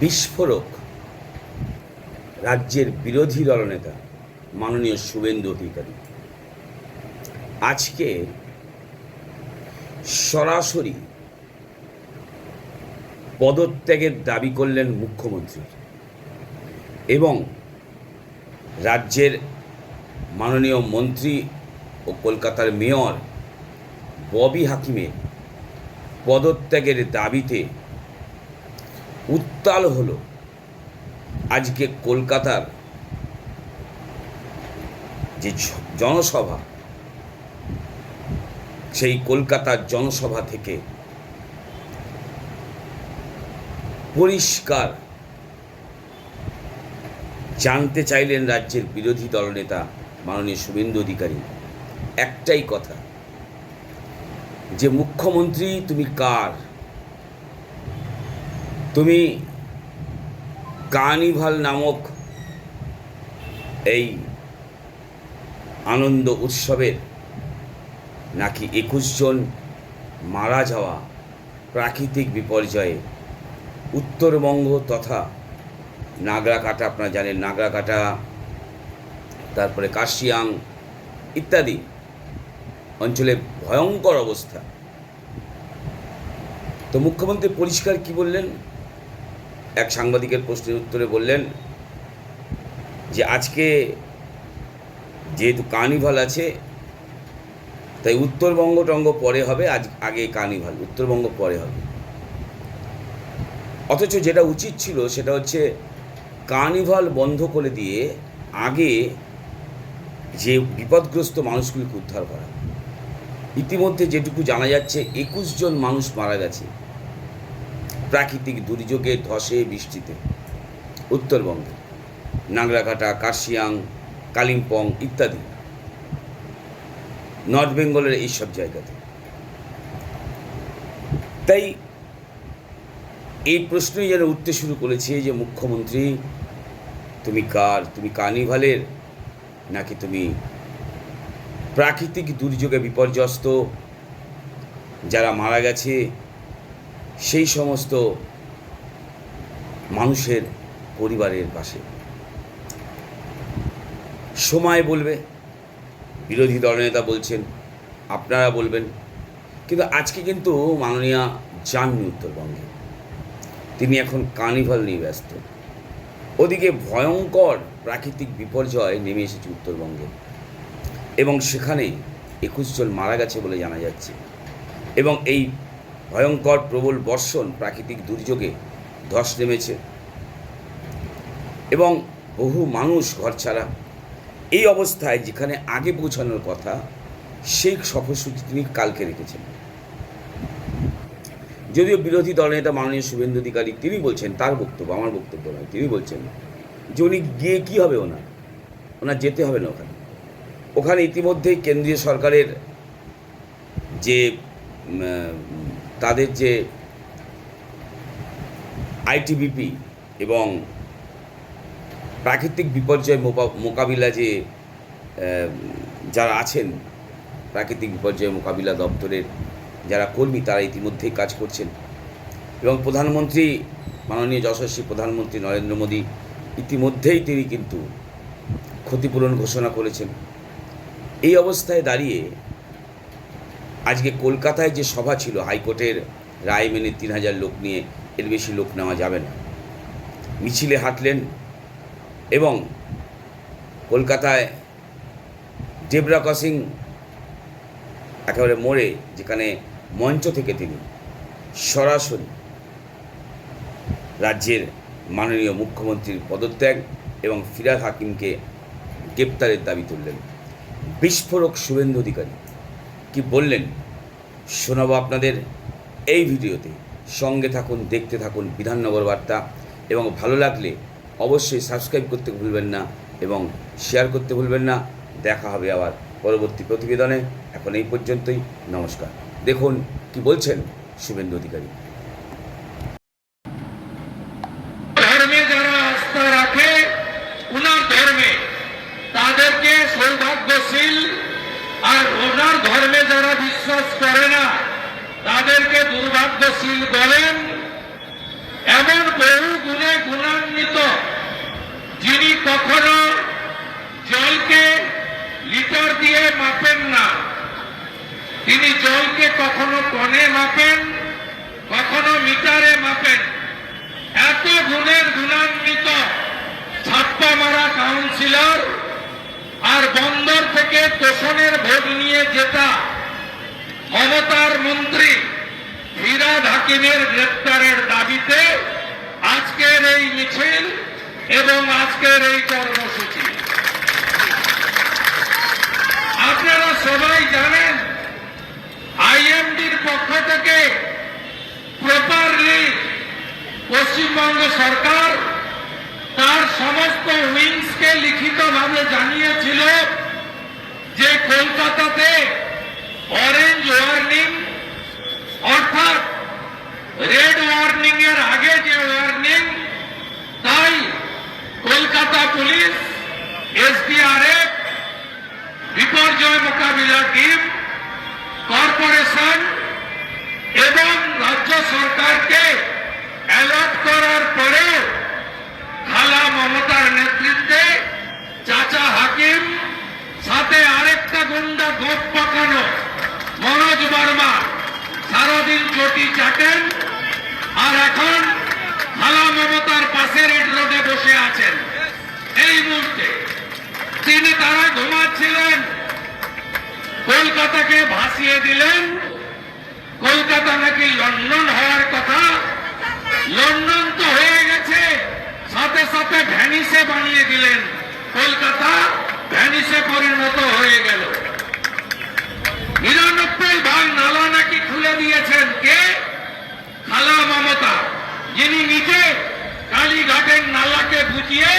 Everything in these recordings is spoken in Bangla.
বিস্ফোরক। রাজ্যের বিরোধী দলনেতা মাননীয় শুভেন্দু অধিকারী। আজকে সরাসরি পদত্যাগের দাবি করলেন মুখ্যমন্ত্রী এবং রাজ্যের মাননীয় মন্ত্রী ও কলকাতার মেয়র ববি হাকিমের পদত্যাগের দাবিতে উত্তাল হলো। আজকে কলকাতার যে জনসভা, সেই কলকাতার জনসভা থেকে পরিষ্কার জানতে চাইলেন রাজ্যের বিরোধী দলনেতা মাননীয় শুভেন্দু অধিকারী। একটাই কথা, যে মুখ্যমন্ত্রী তুমি কার? তুমি কার্নিভাল নামক এই আনন্দ উৎসবের নাকি একুশ জন মারা যাওয়া প্রাকৃতিক বিপর্যয়ে উত্তরবঙ্গ তথা নাগরাকাটা আপনারা জানেন, নাগরাকাটা, তারপরে কাশিয়াং ইত্যাদি অঞ্চলে ভয়ঙ্কর অবস্থা। তো মুখ্যমন্ত্রী পরিষ্কার কি বললেন? এক সাংবাদিকের প্রশ্নের উত্তরে বললেন যে আজকে যেহেতু কার্নিভাল আছে, তাই উত্তরবঙ্গ টঙ্গ পরে হবে, আজ আগে কার্নিভাল, উত্তরবঙ্গ পরে হবে। অথচ যেটা উচিত ছিল সেটা হচ্ছে কার্নিভাল বন্ধ করে দিয়ে আগে যে বিপদগ্রস্ত মানুষগুলিকে উদ্ধার করা। ইতিমধ্যে যেটুকু জানা যাচ্ছে, একুশ জন মানুষ মারা গেছে। প্রাকৃতিক দুর্যোগে ধসে বৃষ্টিতে। উত্তরবঙ্গে নাগরাকাটা, কার্শিয়াং, কালিম্পং ইত্যাদি। নর্থ বেঙ্গলের এইসব জায়গাতে। তাই এই প্রশ্নই যেন উঠতে শুরু করেছে যে, মুখ্যমন্ত্রী, তুমি কার? তুমি কার্নিভালের? নাকি তুমি প্রাকৃতিক দুর্যোগে বিপর্যস্ত? যারা মারা গেছে সেই সমস্ত মানুষের পরিবারের পাশে। সময় বলবে, বিরোধী দলনেতা বলছেন, আপনারা বলবেন। কিন্তু আজকে কিন্তু মাননীয়া যাননি উত্তরবঙ্গে। তিনি এখন কার্নিভাল নিয়ে ব্যস্ত। ওদিকে ভয়ঙ্কর প্রাকৃতিক বিপর্যয় নেমে এসেছে উত্তরবঙ্গে। এবং সেখানে একুশ জন মারা গেছে বলে জানা যাচ্ছে। এবং এই ভয়ঙ্কর প্রবল বর্ষণ প্রাকৃতিক দুর্যোগে ধস নেমেছে। এবং বহু মানুষ ঘর ছাড়া। এই অবস্থায় যেখানে আগে পৌঁছানোর কথা, সেই সফরসূচি তিনি কালকে রেখেছেন। যদিও বিরোধী দলনেতা মাননীয় শুভেন্দু অধিকারী তিনি বলছেন, তার বক্তব্য, আমার বক্তব্য নয়, তিনি বলছেন যে উনি গিয়ে কী হবে ওনার? ওনার যেতে হবে না ওখানে। ওখানে ইতিমধ্যেই কেন্দ্রীয় সরকারের যে তাদের যে আইটিবিপি এবং প্রাকৃতিক বিপর্যয় মোকা- মোকাবিলা যে যারা আছেন, প্রাকৃতিক বিপর্যয় মোকাবিলা দপ্তরের যারা কর্মী, তারা ইতিমধ্যেই কাজ করছেন। এবং প্রধানমন্ত্রী, মাননীয় যশস্বী প্রধানমন্ত্রী নরেন্দ্র মোদী ইতিমধ্যেই তিনি কিন্তু ক্ষতিপূরণ ঘোষণা করেছেন। এই অবস্থায় দাঁড়িয়ে আজকে কলকাতায় যে সভা ছিল, হাইকোর্টের রায় মেনে তিন হাজার লোক নিয়ে, এর বেশি লোক নেওয়া যাবে না। মিছিলে হাঁটলেন এবং কলকাতায় জেব্রা ক্রসিং একেবারে মোড়ে, যেখানে মঞ্চ থেকে তিনি সরাসরি রাজ্যের মাননীয় মুখ্যমন্ত্রীর পদত্যাগ এবং ফিরাদ হাকিমকে গ্রেপ্তারের দাবি তুললেন। বিস্ফোরক শুভেন্দু অধিকারী। কি বললেন? শোনাবো আপনাদের এই ভিডিওতে। সঙ্গে থাকুন, দেখতে থাকুন বিধাননগর বার্তা। এবং ভালো লাগলে অবশ্যই সাবস্ক্রাইব করতে ভুলবেন না এবং শেয়ার করতে ভুলবেন না। দেখা হবে আবার পরবর্তী প্রতিবেদনে। এখন এই পর্যন্তই। নমস্কার। দেখুন কি বলছেন শুভেন্দু অধিকারী ধর্মে যারা আস্থা রাখে উনার ধর্মে তাদেরকে সৌভাগ্যশীল আর ওনার ধর্মে যারা বিশ্বাস করে না। তাদেরকে দুর্ভাগ্যশীল বলেন এমন বহু গুণে গুণান্বিত যিনি কখনো জলকে লিটার দিয়ে মাপেন না। তিনি জলকে কখনো কনে মাপেন, কখনো মিটারে মাপেন। এত গুণের গুণান্বিত ছাপ্পা মারা কাউন্সিলর আর বন্দর থেকে তোষণের ভোট নিয়ে জেতা মমতার মন্ত্রী ফিরাদ হাকিমের গ্রেপ্তারের দাবিতে আজকের এই মিছিল এবং আজকের এই কর্মসূচি। আপনারা সবাই জানেন, আইএমডির পক্ষ থেকে প্রপারলি পশ্চিমবঙ্গ সরকার তার সমস্ত উইংসকে লিখিতভাবে জানিয়েছিল যে কলকাতাতে অরেঞ্জ ওয়ার্নিং অর্থাৎ রেড ওয়ার্নিং এর আগে যে ওয়ার্নিং তাই কলকাতা পুলিশ এসডিআরএফ বিপর্যয় মোকাবিলা টিম কর্পোরেশন এবং রাজ্য সরকারকে অ্যালার্ট করার পরেও কলকাতাকে ভাসিয়ে দিলেন। কলকাতা নাকি লন্ডন হওয়ার কথা? লন্ডন তো হয়ে গেছে। সাথে সাথে ভ্যানিসে বানিয়ে দিলেন। কলকাতা ভ্যানিসে পরিণত হয়ে গেল। নিরানব্বই ভাগ নালা নাকি খুলে দিয়েছেন কে? খালা মমতা। যিনি নিজে কালীঘাটের নালাকে বুঝিয়ে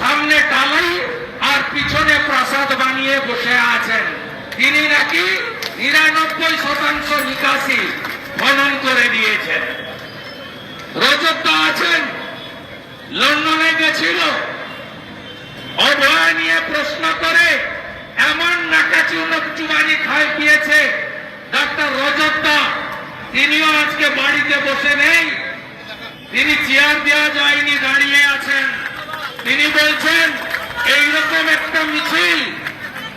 সামনে টালাই আর পিছনে প্রাসাদ বানিয়ে বসে আছেন। তিনি নাকি নিরানব্বই শতাংশ নিকাশি খনন করে দিয়েছেন। রজতদা আছেন, লন্ডনে গেছিল। অভয় নিয়ে প্রশ্ন করে এমন নাকাচি চুমানি খায় পিয়েছে ডাক্তার রজতদা। তিনিও আজকে বাড়িতে বসে নেই। তিনি চেয়ার দেওয়া যায়নি, দাঁড়িয়ে আছেন। তিনি বলছেন, এইরকম একটা মিছিল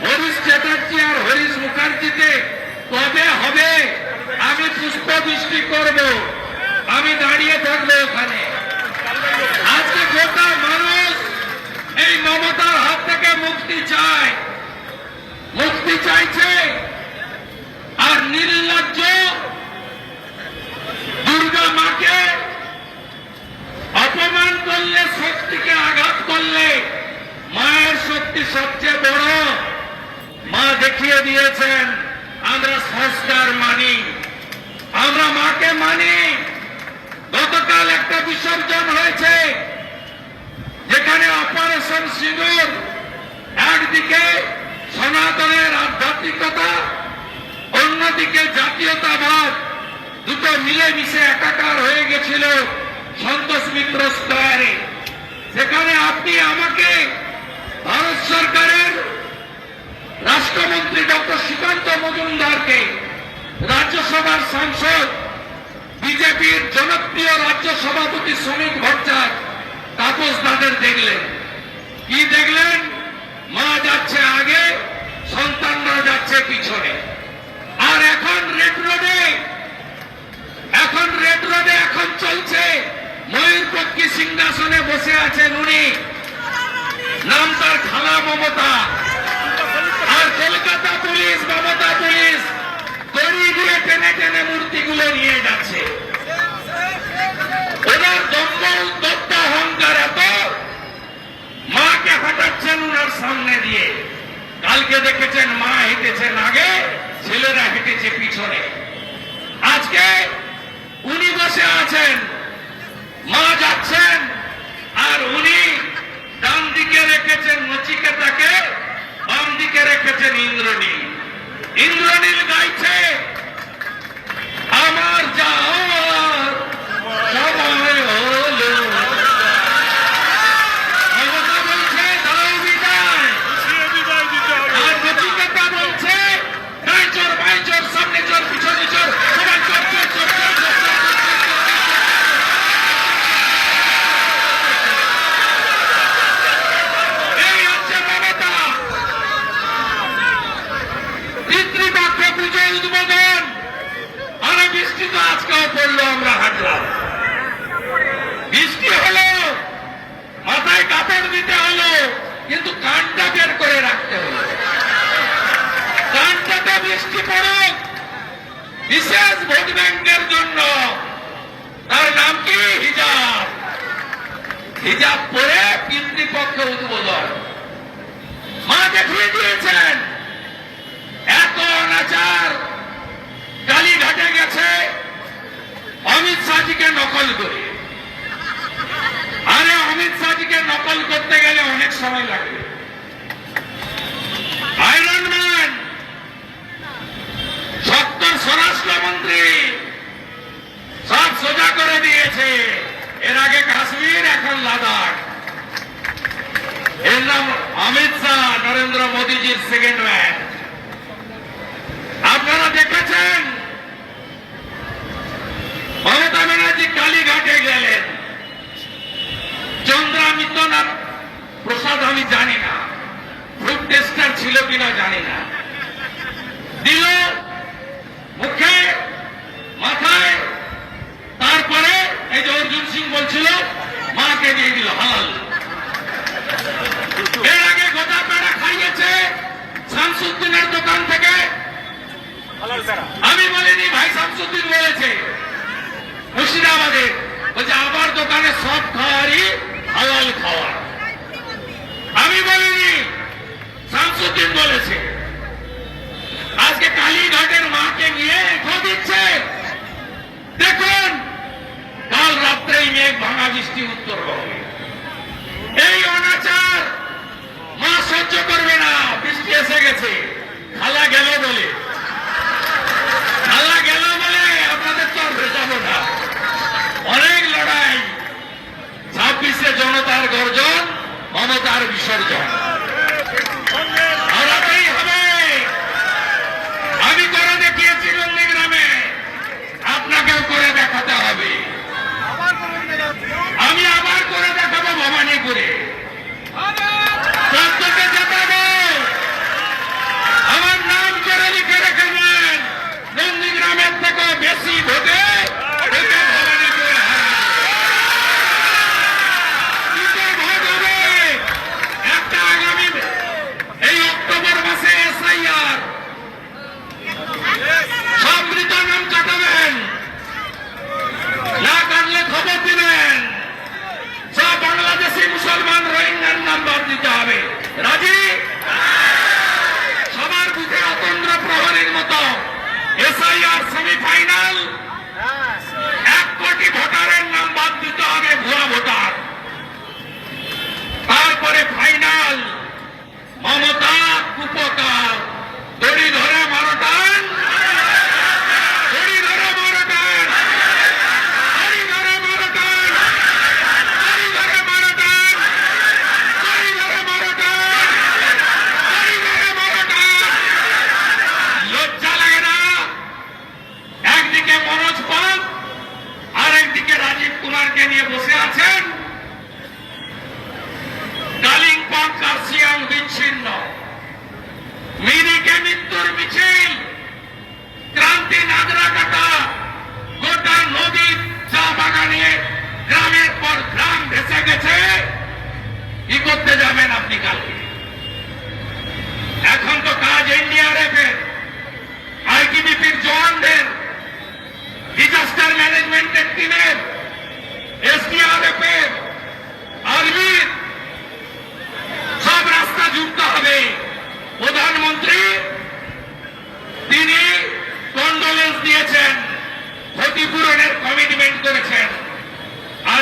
হরিশ চ্যাটার্জি আর হরিশ মুখার্জিতে কবে হবে? আমি পুষ্প বৃষ্টি করব। আমি দাঁড়িয়ে থাকব ওখানে। আজকে গোটা মানুষ এই মমতার হাত থেকে মুক্তি চায়। মুক্তি চাইছে। আর নির্লজ্জ দুর্গা মাকে অপমান করলে, শক্তিকে আঘাত করলে মায়ের শক্তি সবচেয়ে বড়। মা দেখিয়ে দিয়েছেন, আমরা সংস্কার মানি, আমরা মাকে মানি। গতকাল একটা বিসর্জন হয়েছে, যেখানে অপারেশন সিঁদুর, একদিকে সনাতনের আধ্যাত্মিকতা, অন্যদিকে জাতীয়তাবাদ, দুটো মিলেমিশে একাকার হয়ে গেছিল সন্তোষ মিত্র স্কোয়ারে। সেখানে আপনি আমাকে, ভারত সরকারের রাষ্ট্রমন্ত্রী ডক্টর শ্রীকান্ত মজুমদারকে রাজ্যসভার সাংসদ, বিজেপির জনপ্রিয় রাজ্য সভাপতি শ্রমিক ভট্টাচার্য তাপস তাদের দেখলেন। কি দেখলেন? মা যাচ্ছে আগে, সন্তানরা যাচ্ছে পিছনে। আর এখন রেড রোডে, এখন রেড রোডে এখন চলছে ময়ূরপক্ষী সিংহাসনে বসে আছেন উনি। নাম তার খালা মমতা। আর কলকাতা পুলিশ, মমতা পুলিশ দড়ি দিয়ে টেনে টেনে মূর্তিগুলো নিয়ে যাচ্ছে। ওনার অহংকার এত, মাকে হাঁটাচ্ছেন ওনার সামনে দিয়ে। কালকে দেখেছেন, মা হেঁটেছেন আগে, ছেলেরা হেঁটেছে পিছনে। আজকে উনি বসে আছেন, মা যাচ্ছেন, আর উনি ডান দিকে রেখেছেন নচিকেতাকে। দিকে রেখেছেন ইন্দ্রনীল। ইন্দ্রনীল গাইছে মোদী যে উদ্বোধন অনাবৃষ্টিতে আজকেও পড়ল, আমরা হাঁটলাম। বৃষ্টি হলো, মাথায় কাপড় দিতে হলো, কিন্তু কানটা বের করে রাখতে হলো। কানটাতে বৃষ্টি পড়ুক, বিশেষ ভোট ব্যাংকের জন্য। তার নাম কি? হিজাব। হিজাব পরে পিন্ডি পক্ষে উদ্বোধন। মা দেখিয়ে দিয়েছেন সেকেন্ড ম্যান আপনারা দেখেছেন? মমতা ব্যানার্জি কালীঘাটে গেলেন। চন্দ্রামিত না প্রসাদ আমি জানি না। ফুড টেস্টার ছিল কিনা জানি না। দিল মুখে, মাথায়, তারপরে এই যে অর্জুন সিং বলছিল, মাকে দিয়ে দিল হাল। আমাদের। বলছে আমার দোকানে সব খাওয়ারই হালাল খাওয়া আমি বলিনি, শামসুদ্দিন বলেছে, আজকে কালীঘাটের মাকে নিয়ে এখো দিচ্ছে দেখুন, কাল রাত্রেই মেঘ ভাঙা বৃষ্টি উত্তর হবে এই অনাচার মা সহ্য করে গর্জন মমতার বিসর্জন।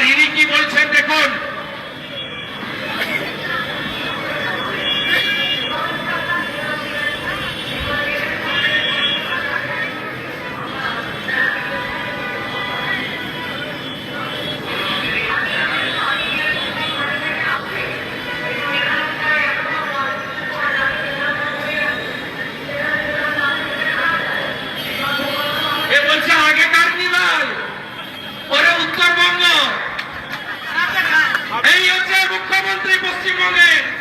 ইনি কি বলছেন দেখুন পশ্চিমবঙ্গের